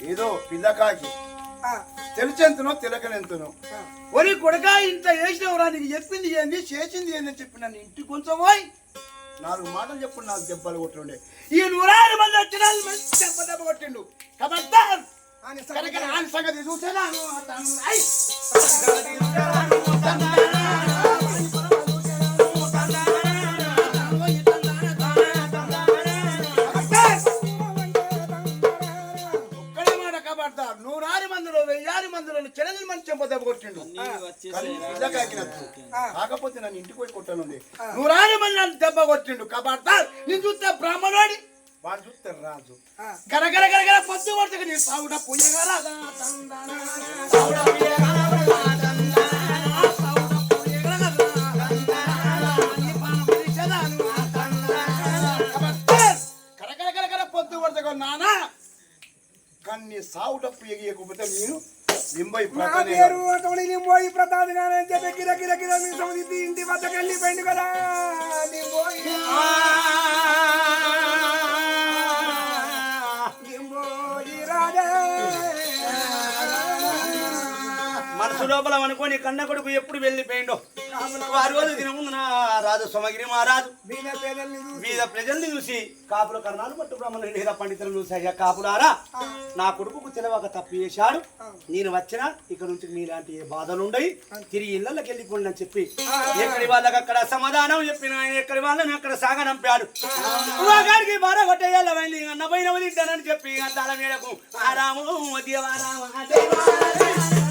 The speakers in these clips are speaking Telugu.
ఏదో పిల్లకాకి. ఆ, తెలిచెంతనో తిలకనెంతనో. ఒరి కొడక ఇంత వేసినవరా నీకు చెప్పింది ఏంది చేసింది ఏంది అని చెప్పి నన్ను ఇంటికి కొంచెం పోయి నాలుగు మాటలు చెప్పు నాకు దెబ్బలు కొట్టుండే. ఈ నూరారు మంది వచ్చిన మంచి దెబ్బ దెబ్బ కొట్టిండు. ఆయన సంగతి చూసేనా? మందిలో చెడని మంచి దెబ్బ కొట్టిండు. కాకపోతే నన్ను ఇంటికి పోయి కొట్టానుంది. నూరారు మంది నన్ను దెబ్బ కొట్టిండు. కబడతారు నేను చూస్తే బ్రాహ్మణుడి వాడు చూస్తే రాజు. గరగర గరగర పొద్దు కొడుతుంది నీ సాగుడ పుయ్యగరా సాగుడ పుయ్యగరా పొద్దు నానా కన్ని సావు డప్పు ఎగియకపోతే నేను లింబై నా పేరు అటువంటి నింబోయి ప్రతాప్ గారు అని చెప్పి కిర కిర కిర మీ సమితి ఇంటి వద్దకు వెళ్ళిపోయింది కదా. నింబోయి. నింబోయి మనసు లోపల అనుకోని కన్న కొడుకు ఎప్పుడు వెళ్ళిపోయిండో? వారి రోజు దినముందు నా రాజు సోమగిరి మహారాజు. వివిధ ప్రజల్ని చూసి కాపుల కర్ణాలు పట్టు బ్రహ్మణ లేదా పండితులను చూసి అయ్యా కాపులారా నా కొడుకుకు తెలవక తప్పు చేశాడు. నేను వచ్చినా ఇక నుంచి మీలాంటి ఏ బాధలు ఉండయి. తిరిగి ఇళ్ళకి వెళ్ళిపోండి అని చెప్పి ఎక్కడి వాళ్ళకి అక్కడ సమాధానం చెప్పిన ఆయన ఎక్కడి వాళ్ళని అక్కడ సాగనంపాడు వాగాడికి బాగా కొట్టేయాలి అన్న పైన తింటానని చెప్పి అంతాల మేడకు ఆరాము దేవారామ దేవారామ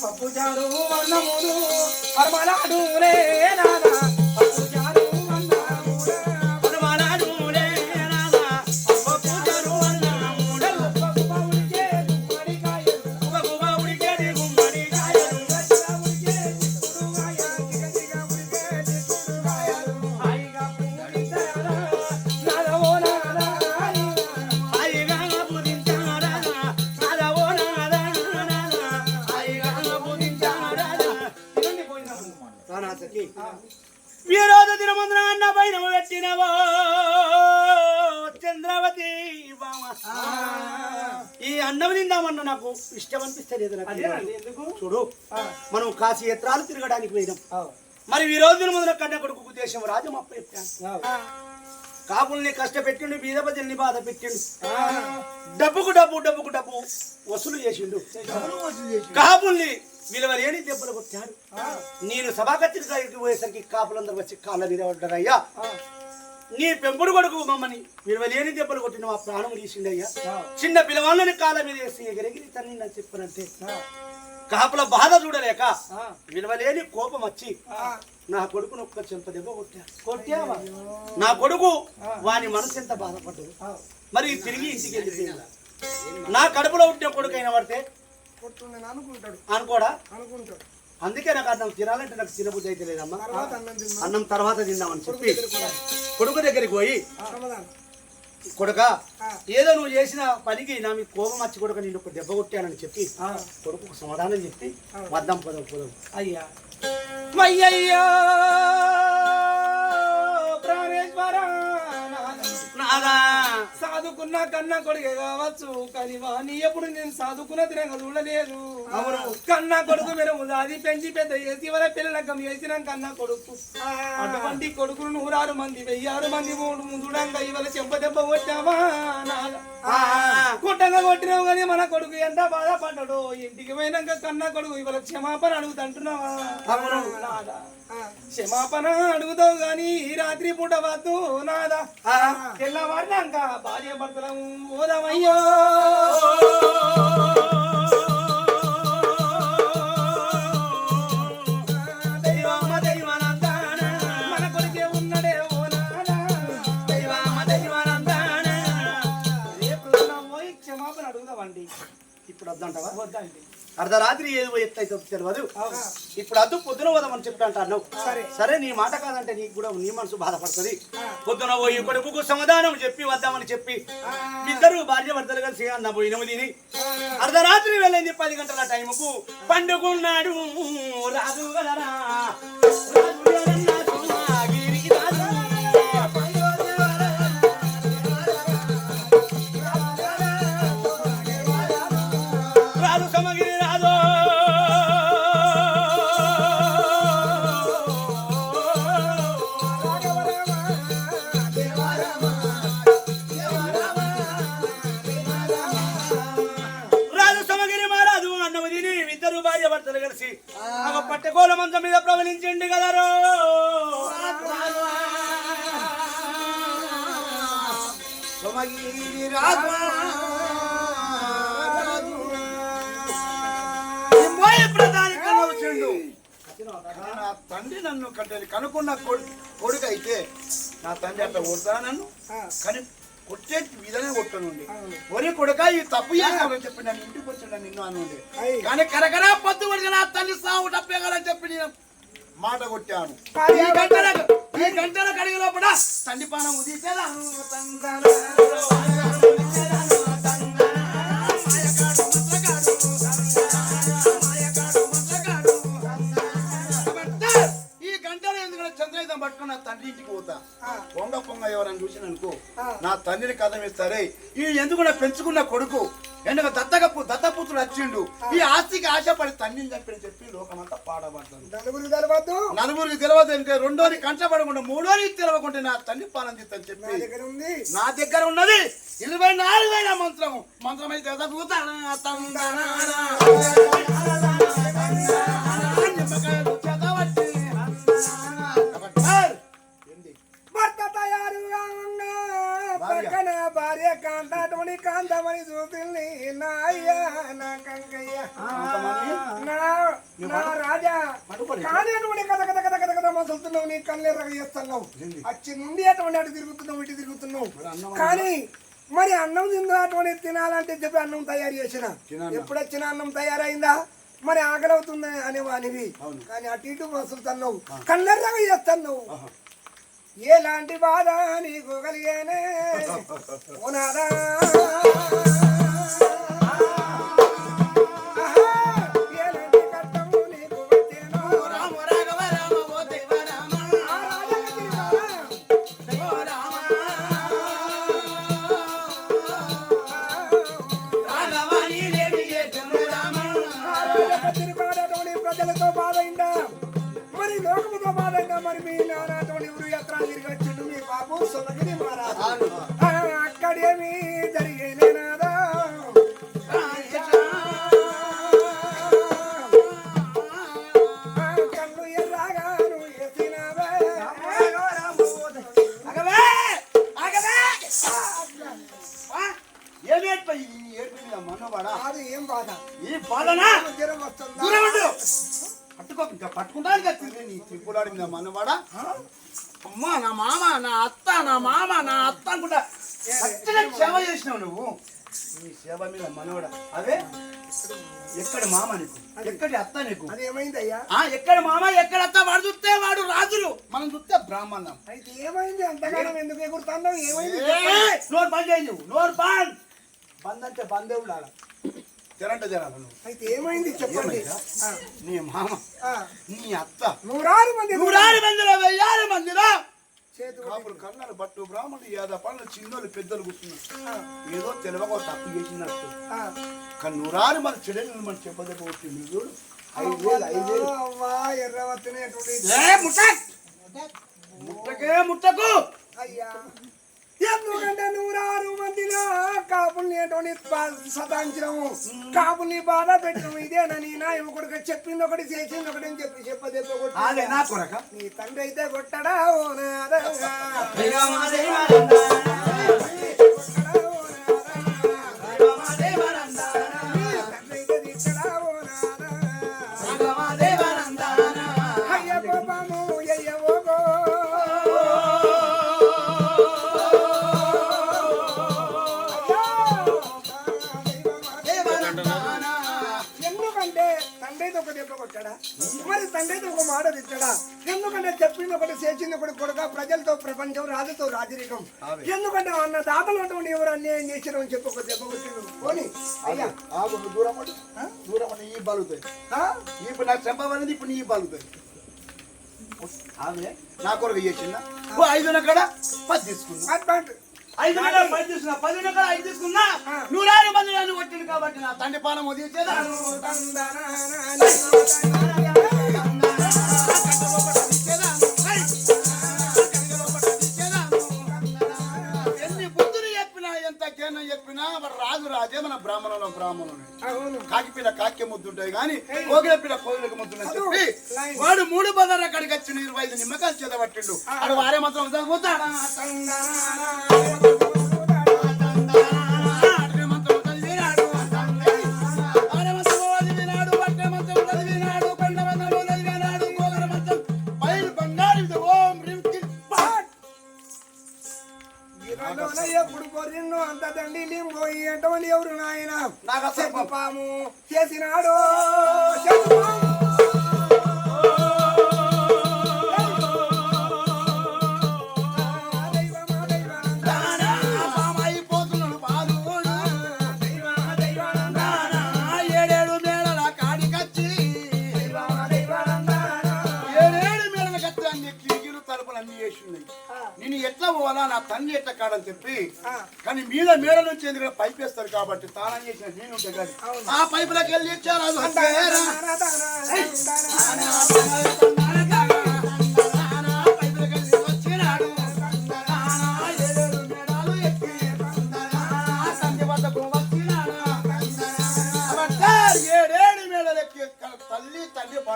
పప్పు చారు అన్నములు పరమలాడు తిరగడానికి పోయినాం. మరి ఈ రోజు ముందు కన్న కొడుకు ఉద్దేశం రాజు అప్ప చెప్పాను కాపుల్ని కష్టపెట్టిండు బీద ప్రజల్ని బాధ పెట్టిండు. డబ్బుకు డబ్బు డబ్బుకు డబ్బు వసూలు చేసిండు. కాపుల్ని విలువలేని దెబ్బలు కొట్టాడు. నేను సభాకత్తి దగ్గరికి పోయేసరికి కాపులందరూ వచ్చి కాళ్ళ మీద పడ్డారయ్యా. నీ పెంపుడు కొడుకు మమ్మల్ని విలువలేని దెబ్బలు కొట్టిన మా ప్రాణం తీసిండయ్యా. చిన్న పిల్లవాళ్ళని కాళ్ళ మీద వేసి ఎగిరెగిరి తన్ని అని చెప్పనంటే. కాపుల బాధ చూడలేక విలువలేని కోపం వచ్చి నా కొడుకును ఒక్క చెంప దెబ్బ కొట్టా కొట్టావా? నా కొడుకు వాని మనసు ఎంత బాధపడ్డదు. మరి తిరిగి ఇంటికి వెళ్ళిపోయిందా నా కడుపులో ఉంటే కొడుకు అయిన పడితే అనుకుంటాడు. అనుకోడా? అనుకుంటాడు. అందుకే నాకు అన్నం తినాలంటే నాకు తినబుద్ధి అయితే లేదమ్మా అన్నం తర్వాత తిందామని చెప్పి కొడుకు దగ్గరికి పోయి కొడుక ఏదో నువ్వు చేసిన పనికి నా మీ కోపం వచ్చి కొడుక నేను ఒక దెబ్బ కొట్టానని చెప్పి కొడుకు సమాధానం చెప్పి వద్దాం పదం పదం. అయ్యా. అయ్యయ్యో ప్రాణేశ్వర నాదా. సాదుకున్న కన్న కొడుకే కావచ్చు కానీ వాణి ఎప్పుడు నేను సాదుకున్న తినక చూడలేదు. కన్న కొడుకు మీరు ఉదాది పెంచి పెద్ద చేసి వాళ్ళ పిల్లలకం చేసిన కన్న కొడుకు. అటువంటి కొడుకులు నూరారు మంది వెయ్యారు మంది మూడు ముందుడంగా ఇవాళ చెంప దెబ్బ కొట్టావా నాదా కొట్టంగా కొట్టినావు కానీ మన కొడుకు ఎంత బాధపడ్డాడో ఇంటికి పోయినాక కన్న కొడుకు ఇవాళ క్షమాపణ అడుగుతుంటున్నావా? క్షమాపణ అడుగుతావు గాని ఈ రాత్రి పూట వద్దు నాదా తెల్లవారినాక భార్య భర్తలం ఓదమయ్యో ఇప్పుడు వద్దంటావా? వద్దండి. అర్ధరాత్రి ఏదో ఎత్తైతే తెలియదు. ఇప్పుడు అద్దు పొద్దున పోదామని చెప్పి అంటున్నావు సరే. సరే నీ మాట కాదంటే నీకు కూడా నీ మనసు బాధపడుతుంది. పొద్దున పోయి కొడుకు సమాధానం చెప్పి వద్దామని చెప్పి ఇద్దరు భార్య భర్తలు కలిసి అన్న పోయినము తిని అర్ధరాత్రి వెళ్ళింది పది గంటల టైంకు పండుకున్నాడు రాజు గలరా పట్టెకోల మంచం మీద ప్రవలించండి కదరో. ప్రధాని కనవచ్చిండు నా తండ్రి నన్ను కంటే కనుక్కున్న కొడు- కొడుకు అయితే నా తండ్రి అట్లా కొడతా నన్ను? కానీ కొట్టే విధంగా కొట్టనుండి. ఒరి కొడుక ఈ తప్పు చేస్తామని చెప్పి నన్ను ఇంటికి వచ్చిండ నిన్ను అనుండే కానీ కరకరా పొద్దు వరకు నా తల్లి సాగు తప్పేగాలని చెప్పి నేను మాట కొట్టాను. ఈ గంటల ఈ గంటల కడిగి లోపల తండ్రి పానం ఉదీసేదా చంద్రయుధం పట్టుకుని నా తండ్రి ఇంటికి పోతా. పొంగ పొంగ ఎవరని చూసిన అనుకో నా తండ్రిని కథం ఇస్తారే ఈ ఎందుకు నా పెంచుకున్న కొడుకు? ఎందుకు దత్తగప్పు దత్తపుత్రుడు వచ్చిండు? ఈ ఆస్తికి ఆశపడి తండ్రిని చంపని చెప్పి లోకమంతా పాడబడతాను నలుగురు తెలవద్దు. నలుగురికి తెలియదు అంటే రెండోని కంటపడకుండా మూడోని తెలవకుంటే నా తండ్రి పాలన చెప్పి. దగ్గర ఉంది. నా దగ్గర ఉన్నది ఇరవై నాలుగు వేల మంత్రం మంత్రం అయితే చదువుతానా, పక్కన భార్య కాంతాటమని కాంతమని చూసింది నా అయ్యా నా కంకయ్య? నా నా రాజా. అటువంటి కథ కథ కథ కథ కథ మసులుతున్నావు నీ కళ్ళు ఎర్రగా చేస్తున్నావు అచ్చి నుండి అటువంటి అటు తిరుగుతున్నావు ఇటు తిరుగుతున్నావు. కానీ మరి అన్నం తిందా అటువంటి తినాలంటే చెప్పి అన్నం తయారు చేసిన? తినాలా? ఎప్పుడు వచ్చిన అన్నం తయారైందా? మరి ఆకలి అవుతుంది అని వానివి. అవును. కానీ అటు ఇటు మసులుతున్నావు. కళ్ళెర్రగా చేస్తున్నావు. ఎలాంటి బాధ నీకు కలిగేనే? ఓనాదా అక్కడేమి జరిగేనాదా కన్ను ఎర్రగాను ఎసినావే! ఆగవే! ఆ! ఏం ఏడ్ప ఈ ఏడ్పు మీద మనవాడా? కాదు ఏం బాధ ఈ బాధనా జ్వరం వస్తుందా. పట్టుకో ఇంకా పట్టుకుంటాను కదా నీ త్రిపులాడి మీద మనవాడా అమ్మా నా మామ నా అత్త నా మామ నా అత్త అనుకుంటా చక్కగా సేవ చేసినావు నువ్వు సేవ మీద మనవడా? అదే ఎక్కడ మామ నీకు? ఎక్కడి అత్త నీకు? అది ఏమైందయ్యా? ఆ ఎక్కడ మామ ఎక్కడ అత్త? వాడు చూస్తే వాడు రాజులు. మనం చూస్తే బ్రాహ్మణం. అయితే ఏమైంది? అంతగానం ఎందుకు ఎగురుతున్నావు? ఏమైంది! నోరు బంద్ చేయి నువ్వు నోరు బంద్. బంద్ అంటే బందే ఉండాలి. జరంట జరాల నువ్వు. అయితే ఏమైంది? చెప్పండి. నీ మామ ఆ, నీ అత్త. నూరారు మంది నూరారు మందిలో వెయ్యారు మందిలో. కాపులు కన్నారు బట్టు బ్రాహ్మణులు యాద పనులు చిన్నోళ్ళు పెద్దలు కూర్చున్నారు. ఏదో తెలివగా ఒక తప్పు చేసినట్టు. కానీ నూరారు మన చెడెలు మన చెప్పదగ్గ వచ్చింది చూడు ఐదు వేలు ఐదు వేలు ఎర్రవత్తనే ముట్టకే ముట్టకు! అయ్యా. ఎందుకంటే నూరారు మందిలో కాపుల్ని అటువంటి సతాంచడము కాపుల్ని బాధ పెట్టడం ఇదేనని నా యువకుడికి చెప్పింది ఒకటి చేసింది ఒకటి అని చెప్పి చెప్పదెప్ప ఆలే నా కొరక నీ తండ్రి అయితే కొట్టడా ఓ నాదగా. తండ్రితో ఒక మాట తిట్టాడా ఎందుకంటే చెప్పింది ఒకటి చేసింది ఒకటి కొడుక ప్రజలతో ప్రపంచం రాజుతో రాజరికం. ఎందుకంటే అన్న దాతలు అటువంటి ఎవరు అన్యాయం చేసినారు అని చెప్పి ఒక దెబ్బ అయ్యా. దూరం. దూరం ఈ బలుతాయి? ఇప్పుడు ఇప్పుడు నీ బలుతాయి ఆమె నా కొరకు చేసిందా? ఓ ఐదు కాడ పది తీసుకున్నా. ఐదు పది తీసుకున్నా. పది కాడ ఐదు తీసుకున్నా. నూరారు మంది నన్ను కొట్టింది కాబట్టి నా తండ్రి పానం వదిలేసేదా? చెప్పినా వాడు రాజు రాజే మన బ్రాహ్మణుల బ్రాహ్మణుడు అవును. కాకి పిల్ల కాకే ముద్దుంటాయి కానీ కోగిల పిల్ల కోగిలకు ముద్దుంటాయి చెప్పి వాడు మూడు బదర్ల అక్కడికి వచ్చి ఇరవై ఐదు నిమ్మకాయలు చేతబట్టిండు. వాడు వారే మాత్రం చదువుతాడా చేసినాడు. నా తండ్రి ఎట్లా కాడని చెప్పి కానీ మీద మేడ నుంచి ఎందుకంటే పైప్ వేస్తారు కాబట్టి తాళం చేసిన నేను కానీ ఆ పైపులకు వెళ్ళి ఇచ్చారు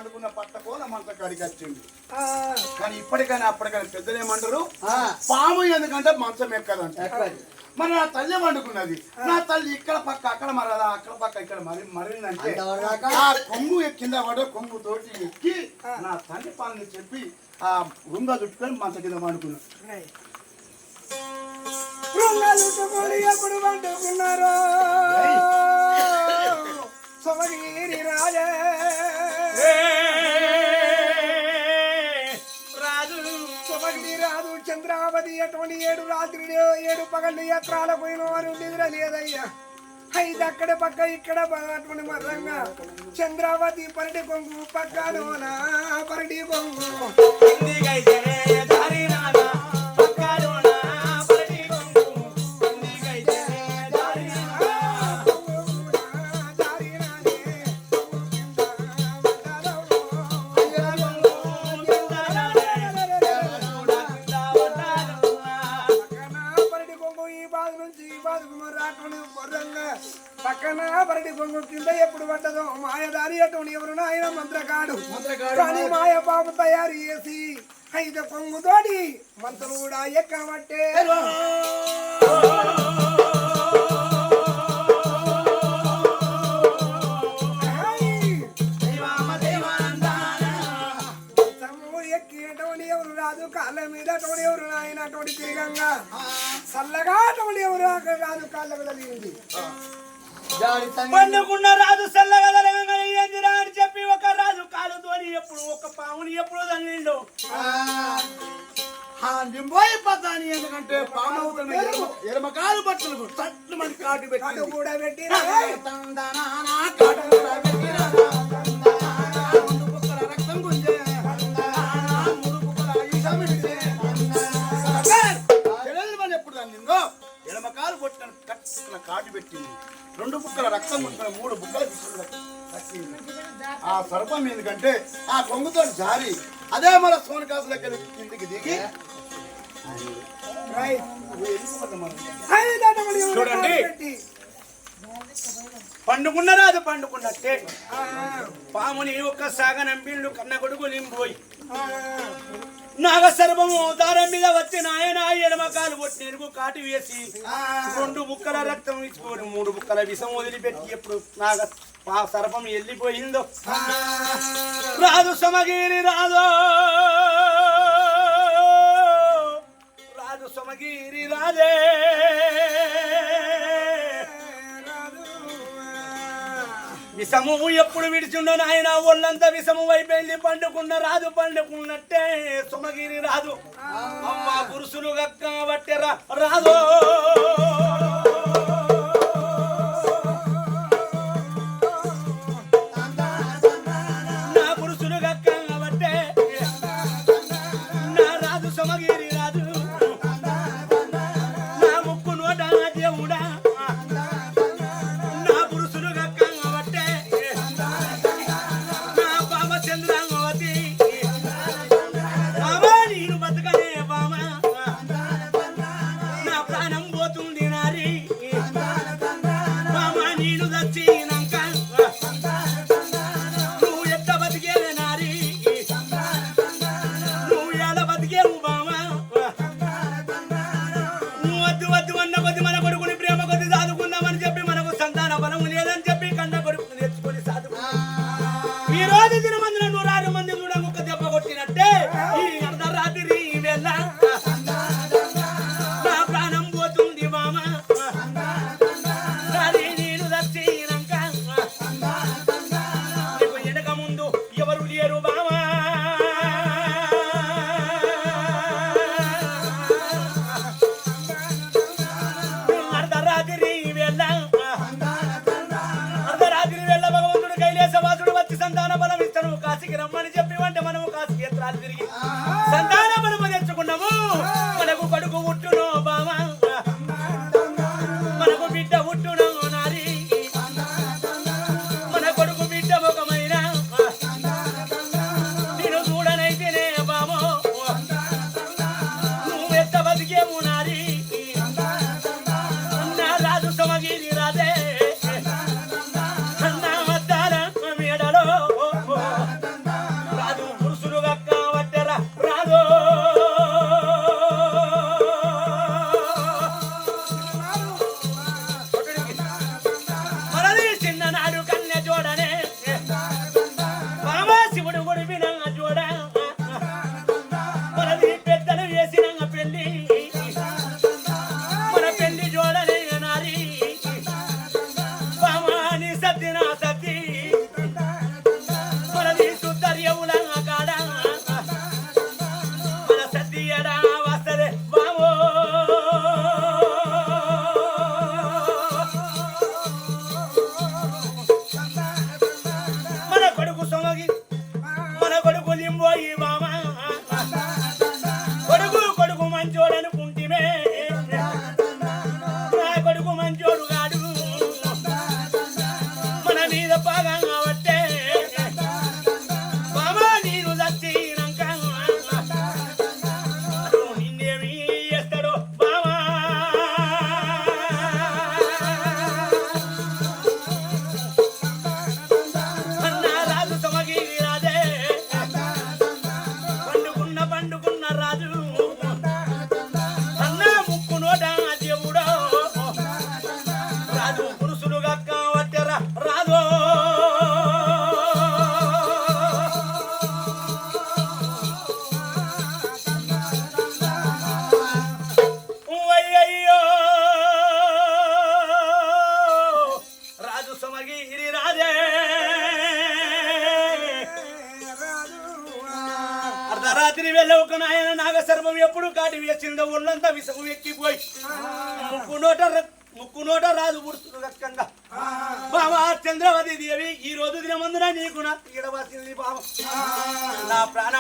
పండుకున్న పట్టకోన మంట కాడికి వచ్చింది. కానీ ఇప్పటికైనా అప్పటికైనా పెద్దలు ఏమంటారు? పాము ఎందుకంటే మంచం ఎక్కదంట. మరి నా తల్లి వండుకున్నది నా తల్లి ఇక్కడ పక్క అక్కడ మరదా అక్కడ పక్క ఇక్కడ మరి మరిందంటే ఆ కొంగు కింద పడ కొంగు తోటి ఎక్కి నా తల్లి పాలని చెప్పి ఆ రుంగ చుట్టుకొని మంచ కింద చుట్టుకొని ఎప్పుడు వండుకున్నారో సొమగిరి రాజే. రాజు రాజు చంద్రావతి అటువంటి ఏడు రాత్రి ఏడు పగళ్ళు ఎత్రాల పోయిన వారు నిద్ర లేదయ్యా ఐదు అక్కడ పక్క ఇక్కడ అటువంటి మర్రంగా చంద్రావతి పరటి కొంగు పక్కలోనా పరటి కొంగు. ఎవరు రాదు కాళ్ళ మీద అటువంటి ఎవరు నాయన అటువంటి చల్లగా అటువంటి ఎవరు అక్కడ రాదు కాళ్ళకు తగిలింది పండుకున్న రాజు సల్లగదలంగా ఏందిరా అని చెప్పి ఒక రాజు కాలుతోని ఎప్పుడు ఒక పాముని ఎప్పుడు ఆ లింబోయి పదాని ఎందుకంటే పామవుతున్న ఎరమకాలు బట్టలు తట్లు మంది కాటు పెట్టి కూడా పెట్టి కాటు కూడా పెట్టి ఎడమకాలు కొట్టిన కట్టిన కాటు పెట్టింది. రెండు బుక్కల రక్తం కొట్టిన మూడు బుక్కలు కట్టింది. ఆ సర్పం ఎందుకంటే ఆ కొంగుతో జారి అదే మన సోనకాసులకి కిందికి దిగి చూడండి. పండుకున్నారా అది పండుకున్నట్టే పాముని ఒక్క సాగ నంబిళ్ళు కన్న కొడుకు నింపోయి నాగసర్వము దారం మీద వచ్చి నాయన ఎడమ కాలు కొట్టి ఎరుగు కాటు వేసి రెండు బుక్కల రక్తం ఇచ్చుకొని మూడు బుక్కల విషం వదిలిపెట్టి ఎప్పుడు నాగ సర్పం వెళ్ళిపోయిందో. రాదు సమగిరి రాదో గిరిరాజే. విషము ఎప్పుడు విడిచిండో నాయన ఒళ్ళంతా విషము అయిపోయింది. పండుకున్న రాదు పండుకున్నట్టే సుమగిరి రాదు అమ్మ గురుసులు గక్క బట్టెరా రాదు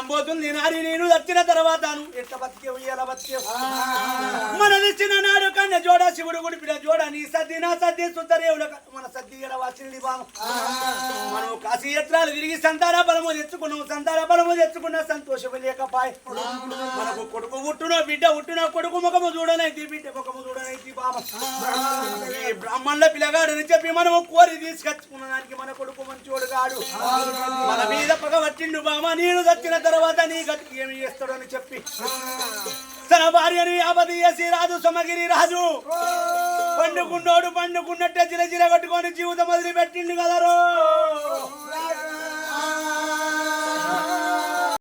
పోతుంది నారి నేను వచ్చిన తర్వాత ఎట్ల బతికేవు ఎలా బతికేవు? మనదిచ్చిన నాడు కన్న జోడ శివుడు గుడి బిడ్డ జోడ నీ సద్ది నా సద్ది సుతరేవుల మన మనం కాశీ యాత్రలు తిరిగి సంతాన బలము తెచ్చుకున్నాం సంతాన బలము తెచ్చుకున్న సంతోషం లేకపాయ్. మనకు కొడుకు ఉట్టునో బిడ్డ ఉట్టునో కొడుకు ముఖము చూడనైతే బిడ్డ ముఖము చూడనైతే బావ ఈ బ్రాహ్మణుల పిల్లగాడని చెప్పి మనము కోరి తీసుకొచ్చుకున్న దానికి మన కొడుకు మంచోడు కాడు. మన మీద పగ వచ్చిండు బామ నేను చచ్చిన తర్వాత నీ గతికి ఏమి చేస్తాడు అని చెప్పి. తన భార్యని ఆపది చేసి రాజు సమగిరి రాజు. పండుకున్నోడు పండుకున్నట్టే జిల జిల కట్టుకొని జీవితం వదిలిపెట్టి పెట్టిండు కదరు